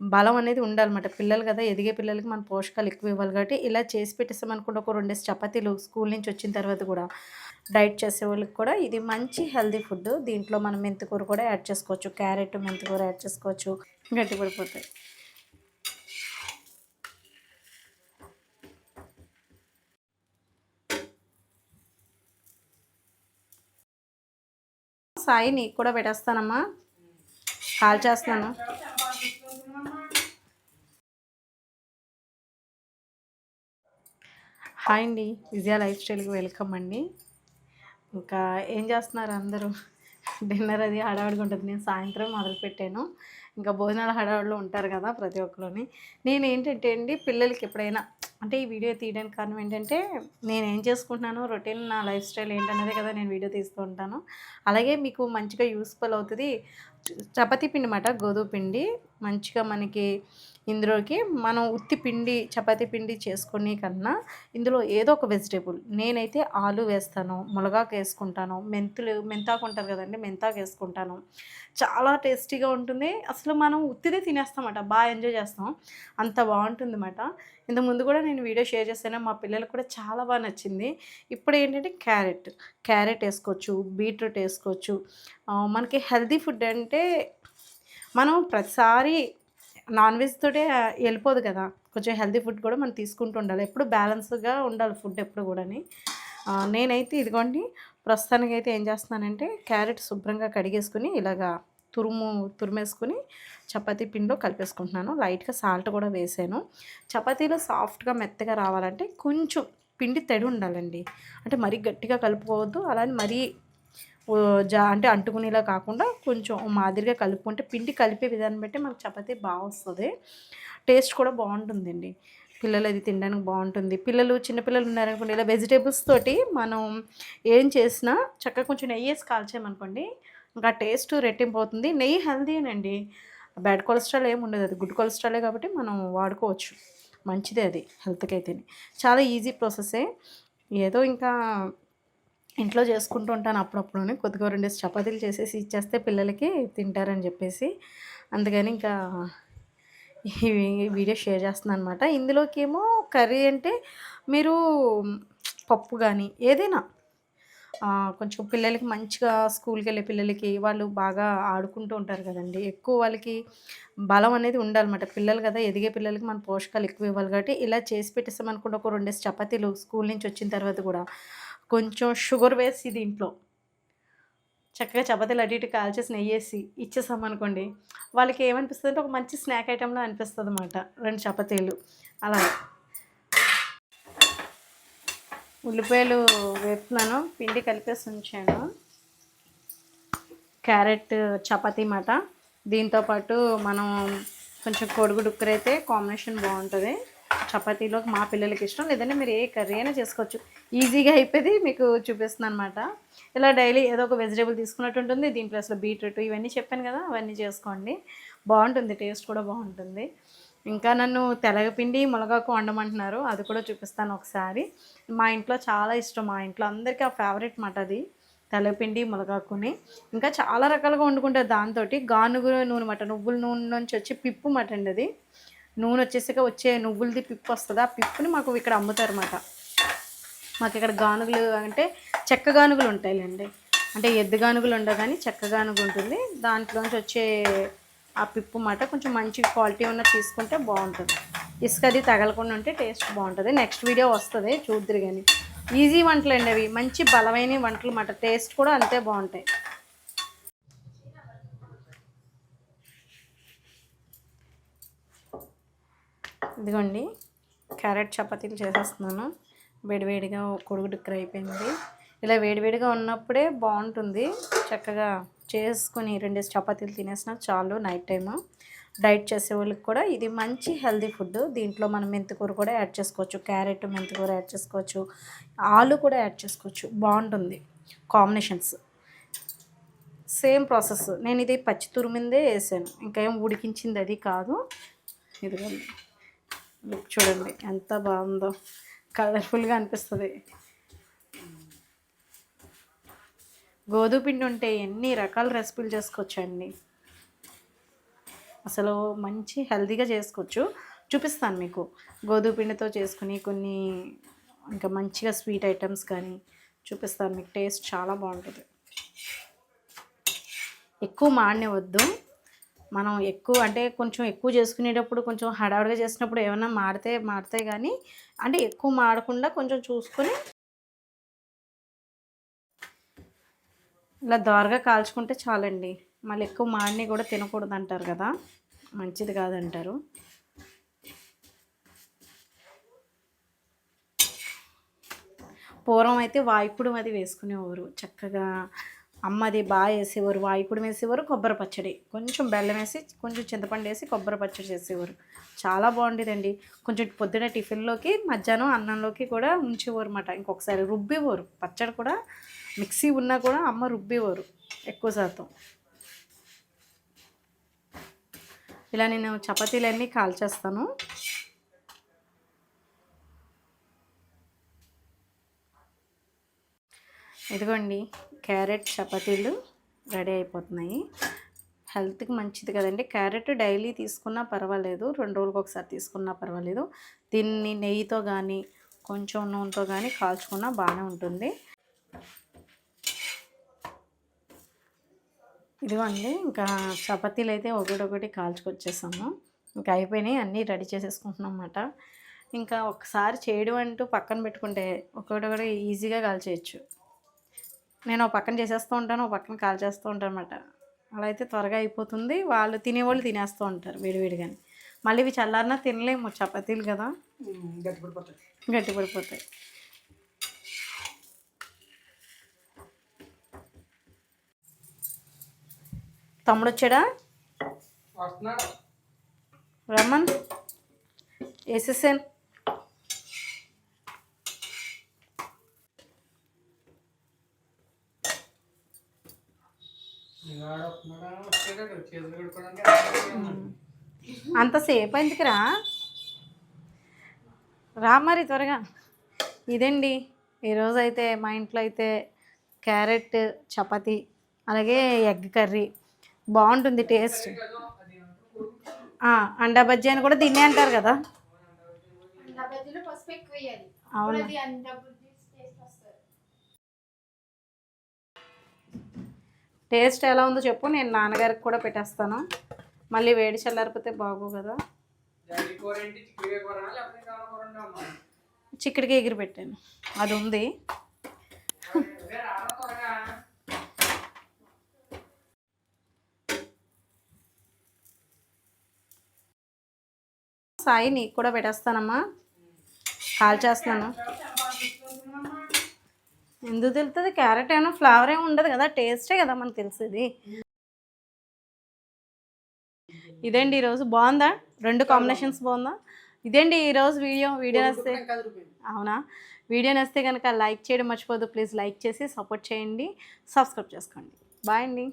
బలం అనేది ఉండాలన్నమాట. పిల్లలు కదా ఎదిగే పిల్లలకి మన పోషకాలు ఎక్కువ ఇవ్వాలి కాబట్టి ఇలా చేసి పెట్టేస్తాం అనుకుంటే ఒక రెండేసి చపాతీలు స్కూల్ నుంచి వచ్చిన తర్వాత కూడా డైట్ చేసే వాళ్ళకి కూడా ఇది మంచి హెల్దీ ఫుడ్. దీంట్లో మనం మెంతికూర కూడా యాడ్ చేసుకోవచ్చు. క్యారెట్ మెంతికూర యాడ్ చేసుకోవచ్చు. గట్టి పడిపోతాయి సాయి నీకు కూడా పెట్టేస్తానమ్మా. కాల్ చేస్తున్నాను. హాయ్ అండి. విజయ లైఫ్ స్టైల్కి వెల్కమ్ అండి. ఇంకా ఏం చేస్తున్నారు అందరూ? డిన్నర్ అది హడావుడిగా ఉంటుంది. నేను సాయంత్రం మొదలుపెట్టాను. ఇంకా భోజనాలు హడావుడిలో ఉంటారు కదా ప్రతి ఒక్కరిని నేను ఏంటంటే అండి పిల్లలకి ఎప్పుడైనా అంటే ఈ వీడియో తీయడానికి కారణం ఏంటంటే నేను ఏం చేసుకుంటున్నాను రొటీన్ నా లైఫ్ స్టైల్ ఏంటనేది కదా నేను వీడియో తీస్తూ ఉంటాను. అలాగే మీకు మంచిగా యూస్ఫుల్ అవుతుంది. చపాతీ పిండి మాట గోధుమ పిండి. మంచిగా మనకి ఇందులోకి మనం ఉత్తి పిండి చపాతీ పిండి చేసుకునే కన్నా ఇందులో ఏదో ఒక వెజిటేబుల్. నేనైతే ఆలు వేస్తాను మునగాకు వేసుకుంటాను మెంతులు మెంతాకు ఉంటారు కదండి మెంతాకు వేసుకుంటాను. చాలా టేస్టీగా ఉంటుంది. అసలు మనం ఉత్తిదే తినేస్తామట బాగా ఎంజాయ్ చేస్తాం. అంత బాగుంటుంది అన్నమాట ఇంత ముందు కూడా నేను వీడియో షేర్ చేస్తాను మా పిల్లలకు కూడా చాలా బాగా నచ్చింది. ఇప్పుడు ఏంటంటే క్యారెట్ క్యారెట్ వేసుకోవచ్చు బీట్రూట్ వేసుకోవచ్చు. మనకి హెల్తీ ఫుడ్ అంటే మనం ప్రతిసారి నాన్ వెజ్ తోటే వెళ్ళిపోదు కదా. కొంచెం హెల్తీ ఫుడ్ కూడా మనం తీసుకుంటూ ఉండాలి. ఎప్పుడు బ్యాలెన్స్గా ఉండాలి ఫుడ్ ఎప్పుడు కూడాని. నేనైతే ఇదిగోండి ప్రస్తుతానికి అయితే ఏం చేస్తున్నానంటే క్యారెట్ శుభ్రంగా కడిగేసుకుని ఇలాగా తురుము తురిమేసుకుని చపాతీ పిండిలో కలిపేసుకుంటున్నాను. లైట్గా సాల్ట్ కూడా వేసాను. చపాతీలో సాఫ్ట్గా మెత్తగా రావాలంటే కొంచెం పిండి తడి ఉండాలండి. అంటే మరీ గట్టిగా కలుపుకోవద్దు. అలానే మరీ జా అంటే అంటుకునేలా కాకుండా కొంచెం మాదిరిగా కలుపుకుంటే పిండి కలిపే విధానం బట్టి మనకు చపాతీ బాగా వస్తుంది. టేస్ట్ కూడా బాగుంటుందండి. పిల్లలు అది తినడానికి బాగుంటుంది. పిల్లలు చిన్నపిల్లలు ఉన్నారనుకోండి ఇలా వెజిటేబుల్స్ తోటి మనం ఏం చేసినా చక్కగా కొంచెం నెయ్యి వేసి కాల్చామనుకోండి ఇంకా టేస్ట్ రెట్టింపు అవుతుంది నెయ్యి హెల్దీనండి బ్యాడ్ కొలెస్ట్రాల్ ఏమి ఉండదు. అది గుడ్ కొలెస్ట్రాలే కాబట్టి మనం వాడుకోవచ్చు. మంచిదే అది హెల్త్కి అయితేనే చాలా ఈజీ ప్రాసెసే. ఏదో ఇంకా ఇంట్లో చేసుకుంటూ ఉంటాను అప్పుడప్పుడు కొద్దిగా రెండు చపాతీలు చేసేసి ఇచ్చేస్తే పిల్లలకి తింటారని చెప్పేసి. అందుకని ఇంకా ఈ వీడియో షేర్ చేస్తున్నాను అనమాట ఇందులోకి ఏమో కర్రీ అంటే మీరు పప్పు కానీ ఏదైనా కొంచెం పిల్లలకి మంచిగా స్కూల్కి వెళ్ళే పిల్లలకి వాళ్ళు బాగా ఆడుకుంటూ ఉంటారు కదండి. ఎక్కువ వాళ్ళకి బలం అనేది ఉండాలన్నమాట. పిల్లలు కదా ఎదిగే పిల్లలకి మన పోషకాలు ఎక్కువ ఇవ్వాలి కాబట్టి ఇలా చేసి పెట్టేస్తామనుకుంటే ఒక రెండేసి చపాతీలు స్కూల్ నుంచి వచ్చిన తర్వాత కూడా కొంచెం షుగర్ వేసి దీంట్లో. చక్కగా చపాతీలు అటు ఇటు కాల్చేసి నెయ్యి వేసి ఇచ్చేసామనుకోండి వాళ్ళకి ఏమనిపిస్తుంది అంటే ఒక మంచి స్నాక్ ఐటెంలో అనిపిస్తుంది అనమాట రెండు చపాతీలు. అలా. ఉల్లిపాయలు వేపుతున్నాను పిండి కలిపేసి ఉంచాను. క్యారెట్ చపాతీ మాట. దీంతోపాటు మనం కొంచెం కొడుగుడు ఉక్కర కాంబినేషన్ బాగుంటుంది. చపాతీలోకి మా పిల్లలకి ఇష్టం లేదంటే మీరు ఏ కర్రీ అయినా చేసుకోవచ్చు. ఈజీగా అయిపోయింది మీకు చూపిస్తుంది అనమాట ఇలా డైలీ ఏదో ఒక వెజిటేబుల్ తీసుకున్నట్టు ఉంటుంది దీని ప్లస్లో బీట్రూట్ ఇవన్నీ చెప్పాను కదా అవన్నీ చేసుకోండి. బాగుంటుంది టేస్ట్ కూడా బాగుంటుంది. ఇంకా నన్ను తెలగపిండి మునగాకు వండమంటున్నారు అది కూడా చూపిస్తాను ఒకసారి. మా ఇంట్లో చాలా ఇష్టం మా ఇంట్లో అందరికీ ఆ ఫేవరెట్ మాట అది. తెలగపిండి మునగాకుని. ఇంకా చాలా రకాలుగా వండుకుంటారు దాంతో గానుగు నూనె మట నువ్వుల నూనె నుంచి వచ్చి పిప్పు మటన్ అండి అది. నూనె వచ్చేసాక వచ్చే నువ్వులది పిప్పు వస్తుంది. ఆ పిప్పుని మాకు ఇక్కడ అమ్ముతారు అన్నమాట మాకు ఇక్కడ గానుగులు అంటే చెక్క గానుగులు ఉంటాయిలేండి. అంటే ఎద్దు గానుగులు ఉండవు కానీ చెక్క గానుగు ఉంటుంది. దాంట్లోంచి వచ్చే ఆ పిప్పు మాట కొంచెం మంచి క్వాలిటీ ఉన్న తీసుకుంటే బాగుంటుంది. ఇసుక అది తగలకుండా ఉంటే టేస్ట్ బాగుంటుంది. నెక్స్ట్ వీడియో వస్తుంది చూద్దరు కానీ ఈజీ వంటలు అండి అవి. మంచి బలమైన వంటలు మాట. టేస్ట్ కూడా అంతే బాగుంటాయి. ఇదిగోండి క్యారెట్ చపాతీలు చేసేస్తున్నాను. వేడివేడిగా కొడుగుడుక్కర అయిపోయింది. ఇలా వేడివేడిగా ఉన్నప్పుడే బాగుంటుంది. చక్కగా చేసుకుని రెండేసి చపాతీలు తినేసిన చాలు నైట్ టైము. డైట్ చేసే వాళ్ళకి కూడా ఇది మంచి హెల్దీ ఫుడ్ దీంట్లో మనం మెంతికూర కూడా యాడ్ చేసుకోవచ్చు. క్యారెట్ మెంతికూర యాడ్ చేసుకోవచ్చు. ఆలు కూడా యాడ్ చేసుకోవచ్చు. బాగుంటుంది కాంబినేషన్స్. Same process. నేను ఇది పచ్చి తురిమిందే వేసాను. ఇంకేం ఉడికించింది అది కాదు. ఇదిగోండి. లుక్ చూడండి ఎంత బాగుందో. కలర్ఫుల్గా అనిపిస్తుంది. గోధుమ పిండి ఉంటే ఎన్ని రకాల రెసిపీలు చేసుకోవచ్చండి. అసలు మంచి హెల్తీగా చేసుకోవచ్చు. చూపిస్తాను మీకు. గోధుమ పిండితో చేసుకుని కొన్ని ఇంకా మంచిగా స్వీట్ ఐటమ్స్ కానీ చూపిస్తాను. మీకు టేస్ట్ చాలా బాగుంటుంది. ఎక్కువ మాడనివద్దు మనం ఎక్కువ అంటే కొంచెం ఎక్కువ చేసుకునేటప్పుడు కొంచెం హడావుడిగా చేసినప్పుడు ఏమైనా మాడితే మాడతాయి కానీ అంటే ఎక్కువ మాడకుండా కొంచెం చూసుకొని ఇలా దోరగా కాల్చుకుంటే చాలండి. మళ్ళీ ఎక్కువ మాడిని కూడా తినకూడదు అంటారు కదా. మంచిది కాదంటారు. పూర్వం అయితే వాయిపుడు అది వేసుకునేవారు. చక్కగా అమ్మది బాగా వేసేవారు వాయిపుడు వేసేవారు కొబ్బరి పచ్చడి. కొంచెం బెల్లం వేసి కొంచెం చింతపండు వేసి కొబ్బరి పచ్చడి చేసేవారు. చాలా బాగుండేదండి. కొంచెం పొద్దున టిఫిన్లోకి మధ్యాహ్నం అన్నంలోకి కూడా ఉంచేవారు అన్నమాట. ఇంకొకసారి రుబ్బేవారు. పచ్చడి కూడా మిక్సీ ఉన్నా కూడా అమ్మ రుబ్బేవారు ఎక్కువ శాతం. ఇలా నేను చపాతీలన్నీ కాల్చేస్తాను. ఇదిగోండి క్యారెట్ చపాతీలు రెడీ అయిపోతున్నాయి. హెల్త్కి మంచిది కదండి. క్యారెట్ డైలీ తీసుకున్నా పర్వాలేదు రెండు రోజులకు ఒకసారి తీసుకున్నా పర్వాలేదు. దీన్ని నెయ్యితో కానీ కొంచెం నూనెతో కానీ కాల్చుకున్నా బాగానే ఉంటుంది. ఇదిగోండి ఇంకా చపాతీలు అయితే ఒకటొకటి కాల్చుకొచ్చేసాము. ఇంకా అయిపోయినాయి అన్నీ రెడీ చేసేసుకుంటున్నాం అన్నమాట. ఇంకా ఒకసారి చేయడం అంటూ పక్కన పెట్టుకుంటే ఒకటొకటి ఈజీగా కాల్చేయచ్చు. నేను ఒక పక్కన చేసేస్తూ ఉంటాను ఒక పక్కన కాల్ చేస్తూ ఉంటాను అనమాట అలా అయితే త్వరగా అయిపోతుంది. వాళ్ళు తినేవాళ్ళు తినేస్తూ ఉంటారు వేడివేడిగాని. మళ్ళీ ఇవి చల్లారినా తినలేము చపాతీలు కదా. గట్టిపడిపోతాయి గట్టి పడిపోతాయి తమ్ముడు వచ్చాడా? రమన్ వేసేసాను అంతసేపు ఎందుకురా? రా మరి త్వరగా. ఇదండి ఈరోజు అయితే మా ఇంట్లో అయితే క్యారెట్ చపాతి అలాగే ఎగ్ కర్రీ. బాగుంటుంది టేస్ట్. అండా బజ్జీ అని కూడా దీన్నే అంటారు కదా? అవునా అది అంత బుద్ధి టేస్ట్ వస్తుంది టేస్ట్ ఎలా ఉందో చెప్పు నేను నాన్నగారికి కూడా పెట్టేస్తాను. మళ్ళీ వేడి చల్లారిపోతే బాగో కదా. చిక్కడికి ఎగిరి పెట్టాను. అది ఉంది. సాయి నీకు కూడా పెట్టేస్తానమ్మా. కాల్ చేస్తున్నాను. ఎందుకు తెలుస్తుంది? క్యారెట్ ఏమో ఫ్లేవర్ ఏమి ఉండదు కదా టేస్టే కదా మనకు తెలిసేది. ఇదేంటి ఈరోజు బాగుందా? రెండు కాంబినేషన్స్ బాగుందా? ఇదేంటి ఈరోజు వీడియో? వీడియో అదిరిపోయింది. అవునా? వీడియో నచ్చితే కనుక లైక్ చేయడం మర్చిపోదు ప్లీజ్ లైక్ చేసి సపోర్ట్ చేయండి. సబ్స్క్రైబ్ చేసుకోండి. బాయ్ అండి.